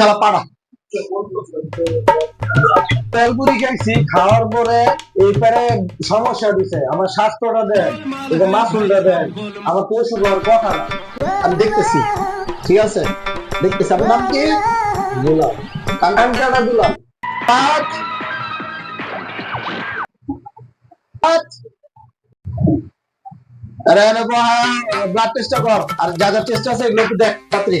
খেলা পাড়া। তেলপুরি খাওয়ার পরে এই পারে সমস্যা দিছে, আমার স্বাস্থ্যটা দেন মাসুলটা দেন, আমার পশু কথা আমি দেখতেছি, ঠিক আছে? দেখতেছি নাম কি? কাঙ্কাটা দুলাল? পাঁচ। পাঁচ। আরে ব্লাড টেস্টটা কর। আর যা যা টেস্ট আছে, এগুলো একটু দেখ তাড়াতাড়ি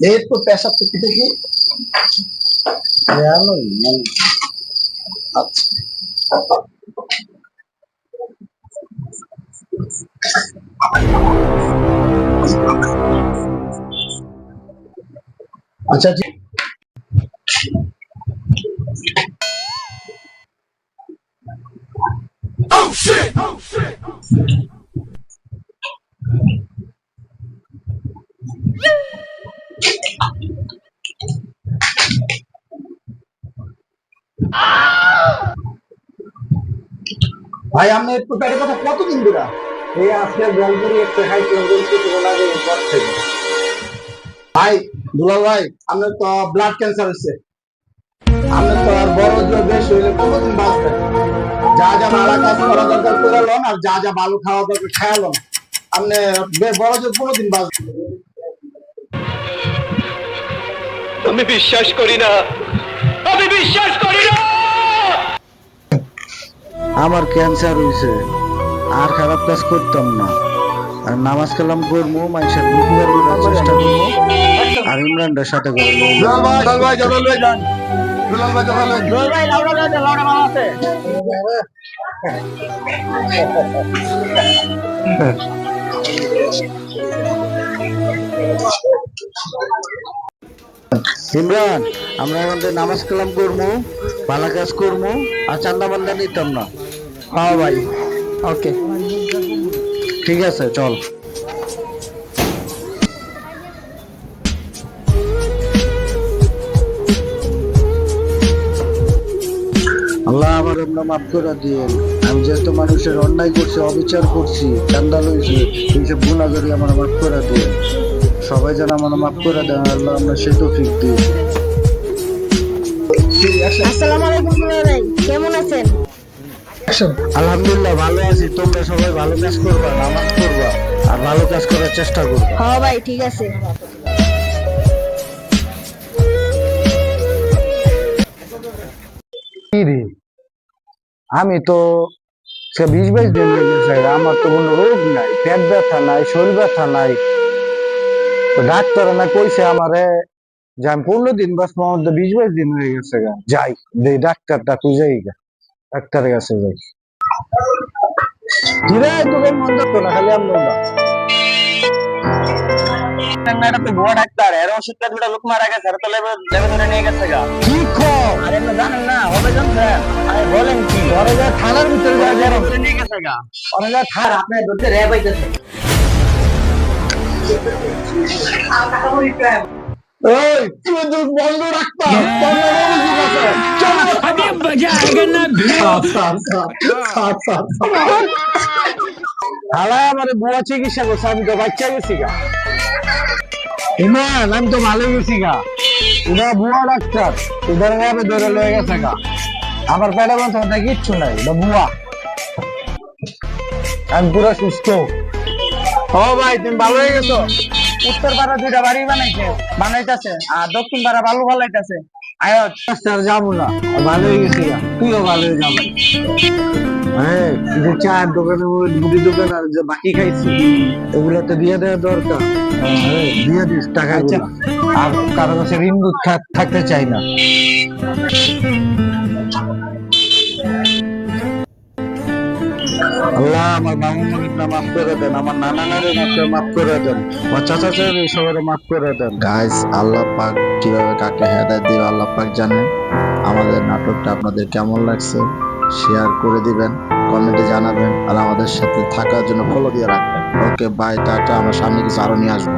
নেন এই তো পেশাব তো পিঠে কি জানো মানে আচ্ছা আচ্ছা জি ভাই একটু পেটের কথা কতদিন দিলা এই জলপুরি পর থেকে ভাই, দুলাল ভাই তো ব্লাড ক্যান্সার হয়েছে। তো আর বড় কতদিন বাঁচবেন? যা যা ভালো কাজ করা দরকার করে আর যা যা ভালো খাওয়া দরকার আপনি বড় কোনোদিন বাঁচবেন? আমি বিশ্বাস করি না। আমি বিশ্বাস করি না। আমার ক্যান্সার হয়েছে আর খারাপ কাজ করতাম না। আর নামাজ কালাম করব মানুষের উপকার করার চেষ্টা করব। আর ইমরানটার সাথে করে লড়বো। দুলাল ভাই দুলাল ভাই জল লয়ে যান। দুলাল ভাই জল লয়ে দুলাল ভাই লাউড়া লয়ে যান লাউড়া মাল আছে। ইমরান আমরা এখন থেকে নামাজ কালাম করব ভালো কাজ করব আর চান্দা বান্দা নিতাম না। হ্যাঁ ভাই, ওকে। ঠিক আছে, চল। আল্লাহ আমার আমরা মাফ করে দিয়েন। আমি যেহেতু মানুষের অন্যায় করছি, অবিচার করছি, চান্দা লইছি, এইসব গুণাগারি আমার মাফ করে দিয়েন। সবাই যেন আমার মাফ করে দেন, আল্লাহ আমরা সে তো ফিক দিই। আসসালামু আলাইকুম কেমন আছেন? আলহামদুলিল্লাহ ভালো আছি। তোমরা সবাই ভালো কাজ করবা নামাজ করবা আর ভালো কাজ করার চেষ্টা করবা। হ ভাই ঠিক আছে। আমি তো সে বিশ বাইশ দিন হয়ে গেছে আমার তো কোনো রোগ নাই পেট ব্যথা নাই শরীর ব্যথা নাই। ডাক্তার না কইছে আমারে যে আমি পনেরো দিন বাস আমার তো বিশ বাইশ দিন হয়ে গেছে গা। যাই দেই ডাক্তারটা খুঁজেই গা। ডাক্তারের কাছে যাই। ধীরে তোকে মন থাকতো না খালি আমি বলেন কি? থানার ভিতরে তুই বন্ধ রাখতা তোর নামে অভিযোগ আছে চল अभी मजा आएगा ना সাত সাত সাত সাত সাত হালা আমার বুয়া চিকিৎসা করছে আমি তো বাচ্চা গেছি গা ইমান আমি তো ভালো গেছি গা এটা বুয়া ডাক্তার এদের আমি ধরে লয়ে গেছে গা আমার পেটে ব্যথা ব্যথা কিচ্ছু নাই এটা বুয়া আমি পুরো সুস্থ ও ভাই তুমি ভালো হয়ে গেছো উত্তর পাড়া দুইটা বাড়ি বানাইছে বানাইতেছে আর দক্ষিণ পাড়া বালু ফালাইতেছে আয় আর যাব না। ভালো হয়ে গেছে তুইও ভালো হয়ে যাব। হ্যাঁ যে চায়ের দোকানে ওই দোকান আর যে বাকি খাইছি ওগুলো তো দিয়ে দেওয়া দরকার। হ্যাঁ, দিয়ে দিস টাকা আচ্ছা। আর কারও কাছে ঋণ থাক- থাকতে চাই না। আল্লাহ আমার মামু মাফ করে দেন, আমার নানা নারে মাফ করে দেন, আমার চাচা চাচা মাফ করে দেন। গাইস আল্লাহ পাক কীভাবে কাকে হেদায়ত দিবে আল্লাহ পাক জানে। আমাদের নাটকটা আপনাদের কেমন লাগছে শেয়ার করে দিবেন কমেন্টে জানাবেন, আর আমাদের সাথে থাকার জন্য ফলো দিয়ে রাখবেন। ওকে বাই টাটা, আমরা সামনে কিছু আরও নিয়ে আসব।